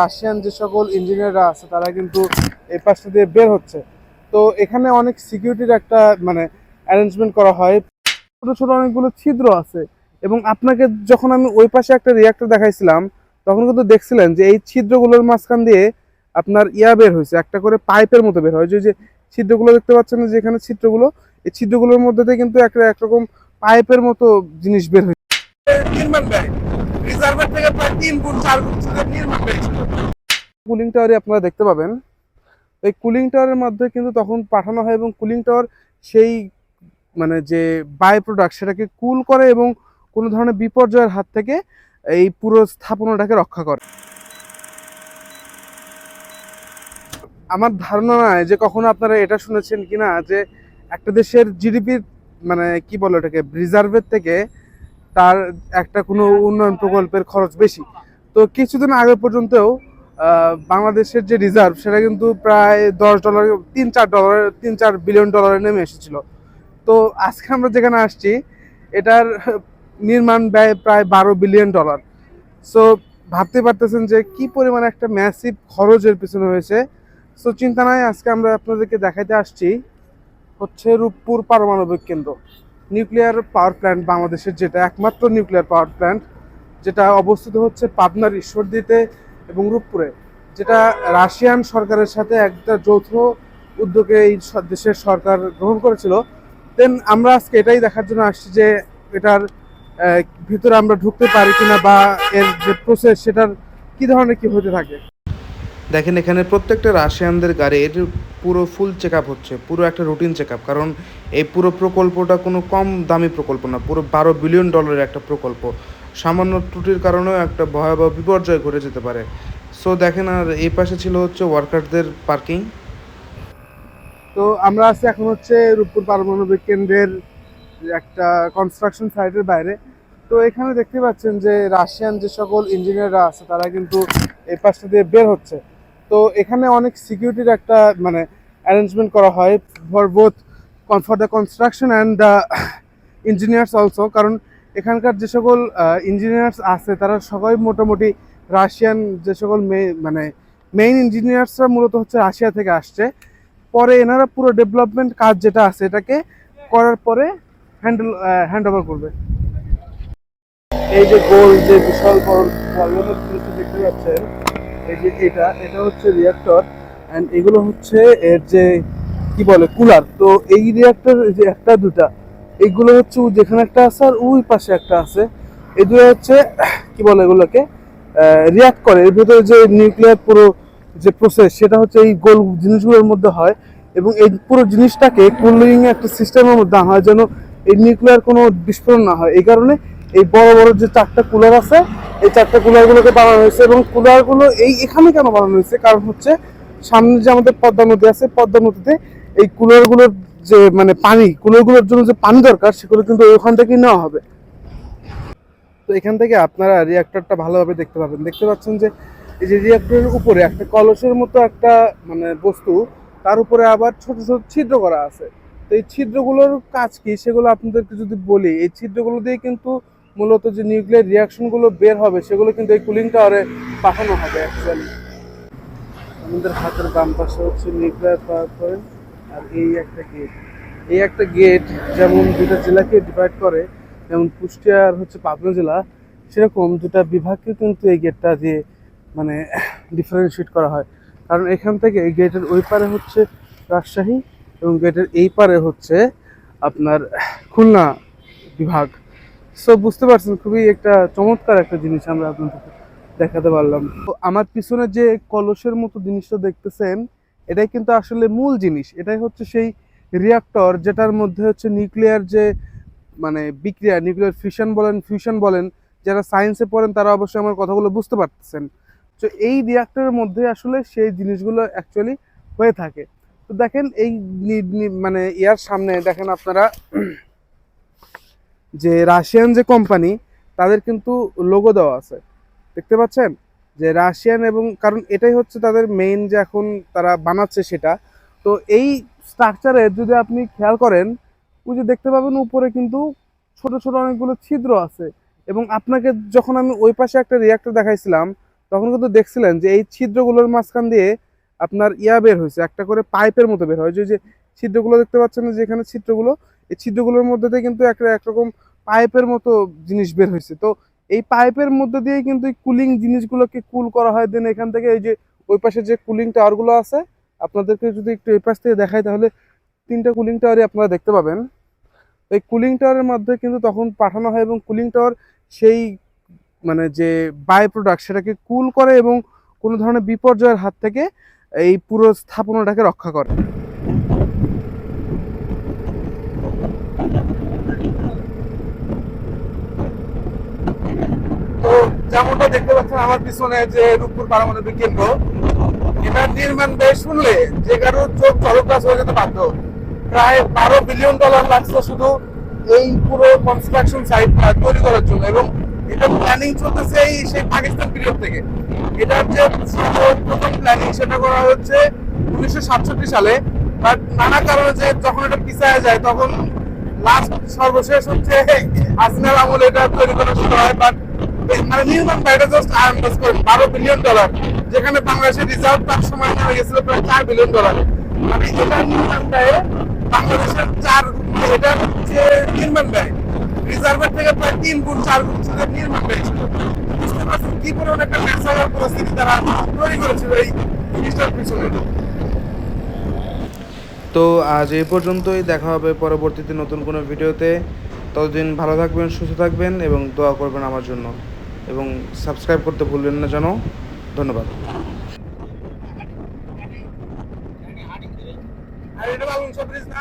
Russian যে সকল ইঞ্জিনিয়াররা আছে, তারা কিন্তু এই পাশটা দিয়ে বের হচ্ছে। তো এখানে অনেক সিকিউরিটির একটা মানে অ্যারেঞ্জমেন্ট করা হয়। ছোট ছোট অনেকগুলো ছিদ্র আছে এবং আপনাকে যখন আমি ওই পাশে একটা রিয়াক্টর দেখাইছিলাম, তখন কিন্তু দেখছিলেন যে এই ছিদ্রগুলোর মাঝখান দিয়ে আপনার ইয়া বের হয়েছে, একটা করে পাইপের মতো বের হয়। যে ছিদ্রগুলো দেখতে পাচ্ছেন যে এখানে ছিদ্রগুলো, এই ছিদ্রগুলোর মধ্যে দিয়ে কিন্তু একটা একরকম পাইপের মতো জিনিস বের হয়েছে। নির্মাণ ব্যয় কুলিং টাওয়ারে আপনারা দেখতে পাবেন। এই কুলিং টাওয়ারের মাধ্যমে কিন্তু তখন পাঠানো হয় এবং কুলিং টাওয়ার সেই মানে যে বাই প্রোডাক্ট সেটাকে কুল করে এবং কোনো ধরনের বিপর্যয়ের হাত থেকে এই পুরো স্থাপনাটাকে রক্ষা করে। আমার ধারণা নয় যে কখনো আপনারা এটা শুনেছেন কিনা যে একটা দেশের জিডিপির মানে কি বলে ওটাকে রিজার্ভের থেকে তার একটা কোনো উন্নয়ন প্রকল্পের খরচ বেশি। তো কিছুদিন আগে পর্যন্তও বাংলাদেশের যে রিজার্ভ সেটা কিন্তু প্রায় দশ ডলার তিন চার ডলার তিন চার বিলিয়ন ডলারে নেমে এসেছিল। তো আজকে আমরা যেখানে আসছি, এটার নির্মাণ ব্যয় প্রায় বারো বিলিয়ন ডলার সো ভাবতে পারতেছেন যে কি পরিমাণে একটা ম্যাসিভ খরচের পিছনে হয়েছে। সো চিন্তা নাই, আজকে আমরা আপনাদেরকে দেখাতে আসছি, হচ্ছে রূপপুর পারমাণবিক কেন্দ্র। নিউক্লিয়ার পাওয়ার প্ল্যান্ট বাংলাদেশের যেটা একমাত্র নিউক্লিয়ার পাওয়ার প্ল্যান্ট, যেটা অবস্থিত হচ্ছে পাবনার ঈশ্বরদীতে এবং রূপপুরে, যেটা রাশিয়ান সরকারের সাথে একটা যৌথ উদ্যোগে এই দেশের সরকার গ্রহণ করেছিল। দেন আমরা আজকে এটাই দেখার জন্য আসছি যে এটার ভিতরে আমরা ঢুকতে পারি কিনা বা এর যে প্রসেস সেটার কি ধরনের কি হতে থাকে। দেখেন, এখানে প্রত্যেকটা রাশিয়ানদের গাড়ির পুরো ফুল চেক আপ হচ্ছে, পুরো একটা রুটিন চেক আপ কারণ এই পুরো প্রকল্পটা কোনো কম দামি প্রকল্প না, পুরো বারো বিলিয়ন ডলারের একটা প্রকল্প। সামান্য ত্রুটির কারণেও একটা ভয়াবহ বিপর্যয় ঘটে যেতে পারে। সো দেখেন, আর এই পাশে ছিল হচ্ছে ওয়ার্কারদের পার্কিং তো আমরা আছি এখন হচ্ছে রূপপুর পারমাণবিক কেন্দ্রের একটা কনস্ট্রাকশন সাইটের বাইরে। তো এখানে দেখতে পাচ্ছেন যে রাশিয়ান যে সকল ইঞ্জিনিয়াররা আছে, তারা কিন্তু এই পাশটা দিয়ে বের হচ্ছে। তো এখানে অনেক সিকিউরিটির একটা মানে অ্যারেঞ্জমেন্ট করা হয় for both for the construction and the engineers also কারণ এখানকার যে সকল ইঞ্জিনিয়ার্স আছে তারা সবাই মোটামুটি রাশিয়ান যে সকল মে- মানে মেইন ইঞ্জিনিয়ার্সরা মূলত হচ্ছে রাশিয়া থেকে আসছে পরে এনারা পুরো ডেভেলপমেন্ট কাজ যেটা আছে এটাকে করার পরে হ্যান্ডেল হ্যান্ড ওভার করবে এই যে গোল যে বিশাল বড় দেখতে পাচ্ছেন যে এটা এটা হচ্ছে রিয়াক্টর অ্যান্ড এগুলো হচ্ছে এর যে, কি বলে কুলার তো এই রিয়াক্টর যে একটা, দুটা এইগুলো হচ্ছে যেখানে একটা আছে আর ওই পাশে একটা আছে। এই দুটো হচ্ছে, কি বলে এগুলোকে রিয়াক্ট করে। এর ভিতরে যে নিউক্লিয়ার পুরো যে প্রসেস সেটা হচ্ছে এই গোল জিনিসগুলোর মধ্যে হয় এবং এই পুরো জিনিসটাকে কুলিং একটা সিস্টেমের মধ্যে হয় যেন এই নিউক্লিয়ার কোনো বিস্ফোরণ না হয়। এই কারণে এই বড় বড় যে চারটা কুলার আছে, এই চারটা কুলারগুলোকে বানানো হয়েছে এবং কুলারগুলো এই এখানে কেন বানানো হয়েছে? কারণ হচ্ছে সামনে যে আমাদের পদ্মা নদী আছে, পদ্মা নদীতে এই কুলারগুলোর যে মানে পানি, কুলারগুলোর জন্য যে পানি দরকার, সেগুলো কিন্তু ওখান থেকেই নেওয়া হবে। তো এখান থেকে আপনারা রিয়াক্টরটা ভালোভাবে দেখতে পাবেন। দেখতে পাচ্ছেন যে এই যে রিয়াক্টরের উপরে একটা কলসের মতো একটা মানে বস্তু, তার উপরে আবার ছোট ছোট ছিদ্র করা আছে। তো এই ছিদ্রগুলোর কাজ কি? সেগুলো আপনাদেরকে যদি বলি, এই ছিদ্রগুলো দিয়ে কিন্তু মূলত যে নিউক্লিয়ার রিয়াকশনগুলো বের হবে, সেগুলো কিন্তু এই কুলিং টাওয়ারে পাঠানো হবে অ্যাকচুয়ালি আমাদের হাতের বাম পাশে হচ্ছে নিউক্লিয়ার পাওয়ার পয়েন্ট আর এই একটা গেট এই একটা গেট যেমন দুটা জেলাকে ডিভাইড করে, যেমন কুষ্টিয়া আর হচ্ছে পাবনা জেলা, সেরকম দুটা বিভাগকে কিন্তু এই গেটটা দিয়ে মানে ডিফারেন্সিয়েট করা হয়। কারণ এখান থেকে এই গেটের ওই পারে হচ্ছে রাজশাহী এবং গেটের এই পারে হচ্ছে আপনার খুলনা বিভাগ। সো বুঝতে পারছেন, খুবই একটা চমৎকার একটা জিনিস আমরা আপনাদেরকে দেখাতে পারলাম। তো আমার পিছনে যে কলসের মতো জিনিসটা দেখতেছেন, এটাই কিন্তু আসলে মূল জিনিস। এটাই হচ্ছে সেই রিয়াক্টর যেটার মধ্যে হচ্ছে নিউক্লিয়ার যে মানে বিক্রিয়া নিউক্লিয়ার ফিউশন বলেন ফিউশন বলেন, যারা সায়েন্সে পড়েন তারা অবশ্যই আমার কথাগুলো বুঝতে পারতেছেন। তো এই রিয়াক্টরের মধ্যে আসলে সেই জিনিসগুলো অ্যাকচুয়ালি হয়ে থাকে। তো দেখেন এই মানে ইয়ার সামনে, দেখেন আপনারা যে রাশিয়ান যে কোম্পানি তাদের কিন্তু লোগো দেওয়া আছে। দেখতে পাচ্ছেন? যে রাশিয়ান এবং, কারণ এটাই হচ্ছে তাদের মেইন যে এখন তারা বানাচ্ছে সেটা। তো এই স্ট্রাকচারে যদি আপনি খেয়াল করেন, ওই যে দেখতে পাবেন উপরে কিন্তু ছোট ছোট অনেকগুলো ছিদ্র আছে। এবং আপনাকে যখন আমি ওই পাশে একটা রিয়াক্টর দেখাইছিলাম, তখন কিন্তু দেখছিলেন যে এই ছিদ্রগুলোর মাঝখান দিয়ে আপনার ইয়া বের হয়েছে একটা করে পাইপের মতো বের হয়। যে ছিদ্রগুলো দেখতে পাচ্ছেন, যে এখানে ছিদ্রগুলো এই ছিদ্রগুলোর মধ্যে দিয়ে কিন্তু একটা একরকম পাইপের মতো জিনিস বের হয়েছে। তো এই পাইপের মধ্যে দিয়ে কিন্তু এই কুলিং জিনিসগুলোকে কুল করা হয়। দেন এখান থেকে এই যে ওই পাশে যে কুলিং টাওয়ারগুলো আছে, আপনাদেরকে যদি একটু এই পাশ থেকে দেখাই তাহলে তিনটা কুলিং টাওয়ারই আপনারা দেখতে পাবেন। এই কুলিং টাওয়ারের মধ্যে কিন্তু তখন পাঠানো হয় এবং কুলিং টাওয়ার সেই মানে যে বাই প্রোডাক্ট সেটাকে কুল করে এবং কোনো ধরনের বিপর্যয়ের হাত থেকে এই পুরো স্থাপনাটাকে রক্ষা করে। যেমনটা দেখতে পাচ্ছেন আমার পিছনে যে রূপপুর পারমাণবিক কেন্দ্র এটা নির্মাণ ব্যয় শুনলে যে কারও চোখ চলকাস হয়ে যেতে বাধ্য। প্রায় বারো বিলিয়ন ডলার লাগছে শুধু এই পুরো কনস্ট্রাকশন সাইটটা তৈরি করার জন্য এবং এটা প্ল্যানিং চলতেছে এই সেই পাকিস্তান পিরিয়ড থেকে। এটার যে প্রথম প্ল্যানিং সেটা করা হচ্ছে উনিশশো সাতষট্টি সালে বাট নানা কারণে যে যখন এটা পিছায় যায় তখন লাস্ট সর্বশেষ হচ্ছে হাসিনার আমলে এটা তৈরি করা শুরু হয় বাট মানে নির্মাণ বারো বিলিয়ন ডলার যেখানে বাংলাদেশের রিজার্ভ তার সময় নেমে গেছিল প্রায় চার বিলিয়ন ডলার মানে এটা নির্মাণ ব্যয়ে বাংলাদেশের চার এটা যে নির্মাণ ব্যয়। রিজার্ভের থেকে প্রায় তিন গুণ, চার গুণ ছিল নির্মাণ ব্যয় ছিল। বুঝতে পারছেন কি পরিমাণ একটা ন্যাচারাল পরিস্থিতি তারা তৈরি করেছিল এই জিনিসটার পিছনে। তো আজ এই পর্যন্তই, দেখা হবে পরবর্তীতে নতুন কোনো ভিডিওতে। ততদিন ভালো থাকবেন, সুস্থ থাকবেন এবং দোয়া করবেন আমার জন্য। এবং সাবস্ক্রাইব করতে ভুলবেন না যেন ধন্যবাদ। আর সব না?